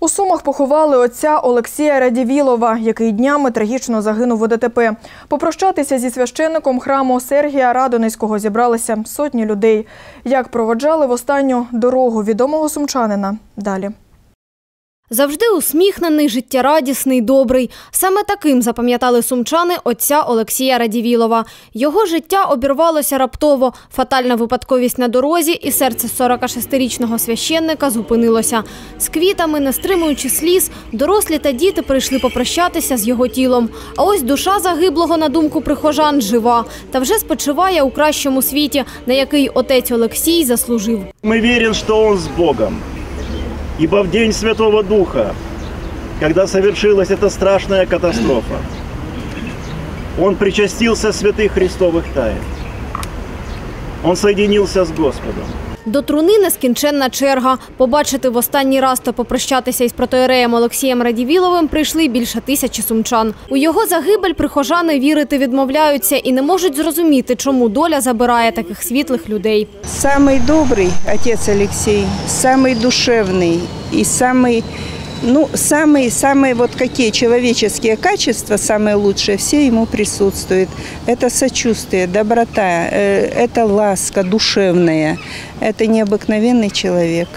У Сумах поховали отця Олексія Радівілова, який днями трагічно загинув у ДТП. Попрощатися зі священником храму Сергія Радонецького зібралися сотні людей. Як проводжали в останню дорогу відомого сумчанина? Далі. Завжди усміхнений, життєрадісний, добрий. Саме таким запам'ятали сумчани отця Олексія Радівілова. Його життя обірвалося раптово. Фатальна випадковість на дорозі, і серце 46-річного священника зупинилося. З квітами, не стримуючи сліз, дорослі та діти прийшли попрощатися з його тілом. А ось душа загиблого, на думку прихожан, жива та вже спочиває у кращому світі, на який отець Олексій заслужив. Мы верим, что Он с Богом. Ибо в день Святого Духа, когда совершилась эта страшная катастрофа, Он причастился святых Христовых тайн. Он соединился с Господом. До труни нескінченна черга. Побачити в останній раз та попрощатися із протоєреєм Олексієм Радівіловим прийшли більше тисячі сумчан. У його загибель прихожани вірити відмовляються і не можуть зрозуміти, чому доля забирає таких світлих людей. Самый добрый отец Алексей, самый душевный и самый, ну, самые, самые вот какие человеческие качества, самые лучшие, все ему присутствуют. Это сочувствие, доброта, э, это ласка душевная, это необыкновенный человек.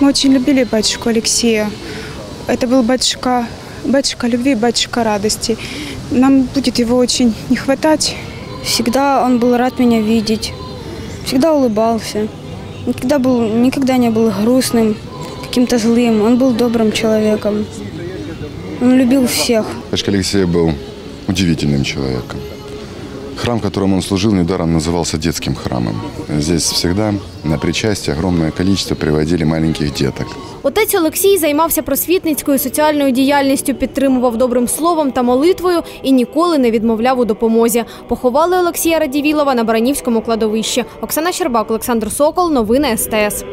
Мы очень любили батюшку Алексея. Это был батюшка, батюшка любви, батюшка радости. Нам будет его очень не хватать. Всегда он был рад меня видеть, всегда улыбался, никогда, был, никогда не был грустным, каким-то злым. Он был добрым человеком. Он любил всех. Батюшка Алексей был удивительным человеком. Храм, которым он служил, недаром назывался детским храмом. Здесь всегда на причастие огромное количество приводили маленьких деток. Отець Олексій займався просвітницькою соціальною діяльністю, підтримував добрим словом та молитвою і ніколи не відмовляв у допомозі. Поховали Олексія Радівілова на Баранівському кладовищі. Оксана Щербак, Олександр Сокол. Новини СТС.